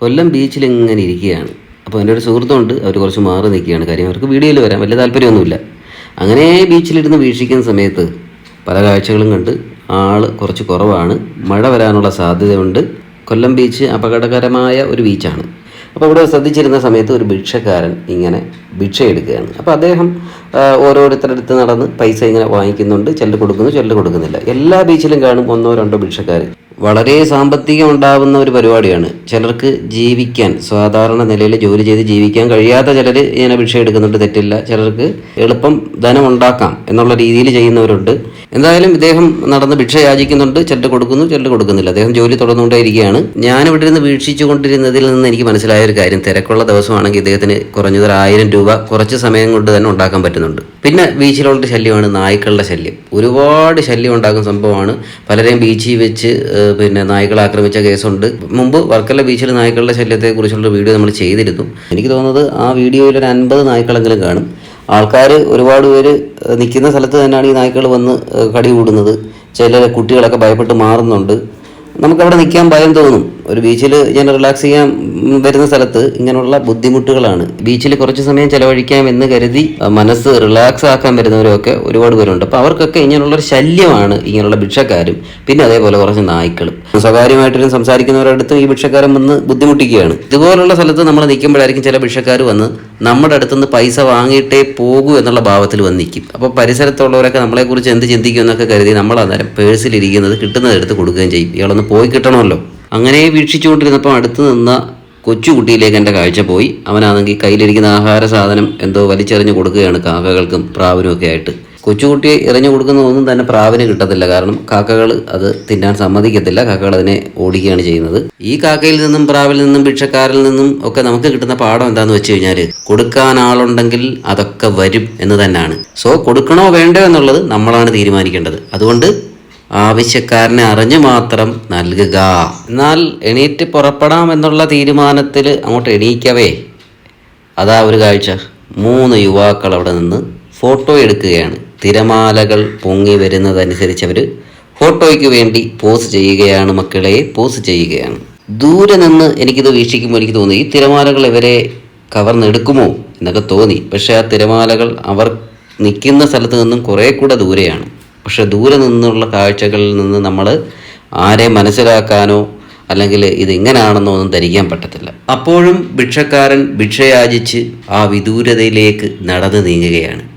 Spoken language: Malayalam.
കൊല്ലം ബീച്ചിൽ ഇങ്ങനെ ഇരിക്കുകയാണ്. അപ്പോൾ എന്റെ ഒരു സുഹൃത്തുണ്ട് അവർ കുറച്ച് മാറി നിൽക്കുകയാണ്. കാര്യം അവർക്ക് വീഡിയോയിൽ വരാൻ വലിയ താല്പര്യമൊന്നുമില്ല. അങ്ങനെ ബീച്ചിലിരുന്ന് വീക്ഷിക്കുന്ന സമയത്ത് പല കാഴ്ചകളും കണ്ട് ആൾ കുറച്ച് കുറവാണ്. മഴ വരാനുള്ള സാധ്യതയുണ്ട്. കൊല്ലം ബീച്ച് അപകടകരമായ ഒരു ബീച്ചാണ് അപ്പോൾ ഇവിടെ ശ്രദ്ധിച്ചിരുന്ന സമയത്ത് ഒരു ഭിക്ഷക്കാരൻ ഇങ്ങനെ ഭിക്ഷ എടുക്കുകയാണ് അപ്പോൾ അദ്ദേഹം ഓരോരുത്തരടുത്ത് നടന്ന് പൈസ ഇങ്ങനെ വാങ്ങിക്കുന്നുണ്ട്. ചെല്ല് കൊടുക്കുന്നു ചെല്ല് കൊടുക്കുന്നില്ല. എല്ലാ ബീച്ചിലും കാണും ഒന്നോ രണ്ടോ ഭിക്ഷക്കാർ വളരെ സാമ്പത്തികം ഉണ്ടാകുന്ന ഒരു പരിപാടിയാണ്. ചിലർക്ക് ജീവിക്കാൻ സാധാരണ നിലയിൽ ജോലി ചെയ്ത് ജീവിക്കാൻ കഴിയാത്ത ചിലർ ഇങ്ങനെ ഭിക്ഷ എടുക്കുന്നുണ്ട് തെറ്റില്ല. ചിലർക്ക് എളുപ്പം ധനം ഉണ്ടാക്കാം എന്നുള്ള രീതിയിൽ ചെയ്യുന്നവരുണ്ട്. എന്തായാലും ഇദ്ദേഹം നടന്ന് ഭിക്ഷ യാചിക്കുന്നുണ്ട്. ചിലർ കൊടുക്കുന്നു ചിലർ കൊടുക്കുന്നില്ല. അദ്ദേഹം ജോലി തുടർന്നുകൊണ്ടേയിരിക്കുകയാണ്. ഞാൻ ഇവിടെ ഇരുന്ന് വീക്ഷിച്ചുകൊണ്ടിരുന്നതിൽ നിന്ന് എനിക്ക് മനസ്സിലായ ഒരു കാര്യം തിരക്കുള്ള ദിവസമാണെങ്കിൽ ഇദ്ദേഹത്തിന് കുറഞ്ഞത് ഒരു ആയിരം രൂപ കുറച്ച് സമയം കൊണ്ട് തന്നെ ഉണ്ടാക്കാൻ പറ്റുന്നുണ്ട്. പിന്നെ ബീച്ചിലുള്ള ശല്യമാണ് നായ്ക്കളുടെ ശല്യം. ഒരുപാട് ശല്യം ഉണ്ടാക്കുന്ന സംഭവമാണ്. പലരെയും ബീച്ചിൽ വെച്ച് പിന്നെ നായ്ക്കളെ ആക്രമിച്ച കേസുണ്ട്. മുമ്പ് വർക്കല ബീച്ചിൽ നായ്ക്കളുടെ ശല്യത്തെ കുറിച്ചുള്ള വീഡിയോ നമ്മൾ ചെയ്തിരുന്നു. എനിക്ക് തോന്നുന്നത് ആ വീഡിയോയിൽ ഒരു അൻപത് നായ്ക്കളെങ്കിലും കാണും. ആൾക്കാർ ഒരുപാട് പേര് നിൽക്കുന്ന സ്ഥലത്ത് തന്നെയാണ് ഈ നായ്ക്കൾ വന്ന് കടി കൂടുന്നത്. ചില കുട്ടികളൊക്കെ ഭയപ്പെട്ട് മാറുന്നുണ്ട്. നമുക്കവിടെ നിൽക്കാൻ ഭയം തോന്നും. ഒരു ബീച്ചിൽ ഞാൻ റിലാക്സ് ചെയ്യാൻ വരുന്ന സ്ഥലത്ത് ഇങ്ങനെയുള്ള ബുദ്ധിമുട്ടുകളാണ്. ബീച്ചിൽ കുറച്ച് സമയം ചെലവഴിക്കാം എന്ന് കരുതി മനസ്സ് റിലാക്സ് ആക്കാൻ വരുന്നവരൊക്കെ ഒരുപാട് പേരുണ്ട്. അപ്പോൾ അവർക്കൊക്കെ ഇങ്ങനെയുള്ളൊരു ശല്യമാണ് ഇങ്ങനെയുള്ള ഭിക്ഷക്കാരും പിന്നെ അതേപോലെ കുറച്ച് നായ്ക്കളും. സ്വകാര്യമായിട്ടും സംസാരിക്കുന്നവരുടെ അടുത്ത് ഈ ഭിക്ഷക്കാരൻ വന്ന് ബുദ്ധിമുട്ടിക്കുകയാണ്. ഇതുപോലുള്ള സ്ഥലത്ത് നമ്മൾ നിൽക്കുമ്പോഴായിരിക്കും ചില ഭിക്ഷക്കാർ വന്ന് നമ്മുടെ അടുത്തുനിന്ന് പൈസ വാങ്ങിയിട്ടേ പോകൂ എന്നുള്ള ഭാവത്തിൽ വന്ന് നിൽക്കും. അപ്പോൾ പരിസരത്തുള്ളവരൊക്കെ നമ്മളെക്കുറിച്ച് എന്ത് ചിന്തിക്കും എന്നൊക്കെ കരുതി നമ്മൾ അന്നേരം പേഴ്സിലിരിക്കുന്നത് കിട്ടുന്നത് എടുത്ത് കൊടുക്കുകയും ചെയ്യും. ഇയാളൊന്ന് പോയി കിട്ടണമല്ലോ. അങ്ങനെ വീക്ഷിച്ചുകൊണ്ടിരുന്നപ്പോൾ അടുത്ത് നിന്ന കൊച്ചുകുട്ടിയിലേക്ക് എന്റെ കാഴ്ച പോയി. അവനാണെങ്കിൽ കയ്യിലിരിക്കുന്ന ആഹാര സാധനം എന്തോ വലിച്ചെറിഞ്ഞ് കൊടുക്കുകയാണ് കാക്കകൾക്കും പ്രാവിനും ഒക്കെ ആയിട്ട്. കൊച്ചുകുട്ടിയെ എറിഞ്ഞു കൊടുക്കുന്ന ഒന്നും തന്നെ പ്രാവിന് കിട്ടത്തില്ല. കാരണം കാക്കകൾ അത് തിന്നാൻ സമ്മതിക്കത്തില്ല. കാക്കകൾ അതിനെ ഓടിക്കുകയാണ് ചെയ്യുന്നത്. ഈ കാക്കയിൽ നിന്നും പ്രാവിൽ നിന്നും ഭിക്ഷക്കാരിൽ നിന്നും ഒക്കെ നമുക്ക് കിട്ടുന്ന പാഠം എന്താണെന്ന് വെച്ച് കഴിഞ്ഞാൽ കൊടുക്കാൻ ആളുണ്ടെങ്കിൽ അതൊക്കെ വരും എന്ന് തന്നെയാണ്. സോ കൊടുക്കണോ വേണ്ടോ എന്നുള്ളത് നമ്മളാണ് തീരുമാനിക്കേണ്ടത്. അതുകൊണ്ട് ആവശ്യക്കാരനെ അറിഞ്ഞു മാത്രം നൽകുക. എന്നാൽ എണീറ്റ് പുറപ്പെടാം എന്നുള്ള തീരുമാനത്തിൽ അങ്ങോട്ട് എണീക്കവേ. അതാ ഒരു കാഴ്ച. മൂന്ന് യുവാക്കൾ അവിടെ നിന്ന് ഫോട്ടോ എടുക്കുകയാണ്. തിരമാലകൾ പൊങ്ങി വരുന്നതനുസരിച്ച് അവർ ഫോട്ടോയ്ക്ക് വേണ്ടി പോസ് ചെയ്യുകയാണ് മക്കളെ പോസ് ചെയ്യുകയാണ്. ദൂരെ നിന്ന് എനിക്കിത് വീക്ഷിക്കുമ്പോൾ എനിക്ക് തോന്നി ഈ തിരമാലകൾ ഇവരെ കവർന്നെടുക്കുമോ എന്നൊക്കെ തോന്നി. പക്ഷേ ആ തിരമാലകൾ അവർ നിൽക്കുന്ന സ്ഥലത്ത് നിന്നും കുറേ കൂടെ ദൂരെയാണ്. പക്ഷെ ദൂരെ നിന്നുള്ള കാഴ്ചകളിൽ നിന്ന് നമ്മൾ ആരെ മനസ്സിലാക്കാനോ അല്ലെങ്കിൽ ഇത് ഇങ്ങനെയാണെന്നോ ഒന്നും ധരിക്കാൻ പറ്റത്തില്ല. അപ്പോഴും ഭിക്ഷക്കാരൻ ഭിക്ഷയാചിച്ച് ആ വിദൂരതയിലേക്ക് നടന്നു നീങ്ങുകയാണ്.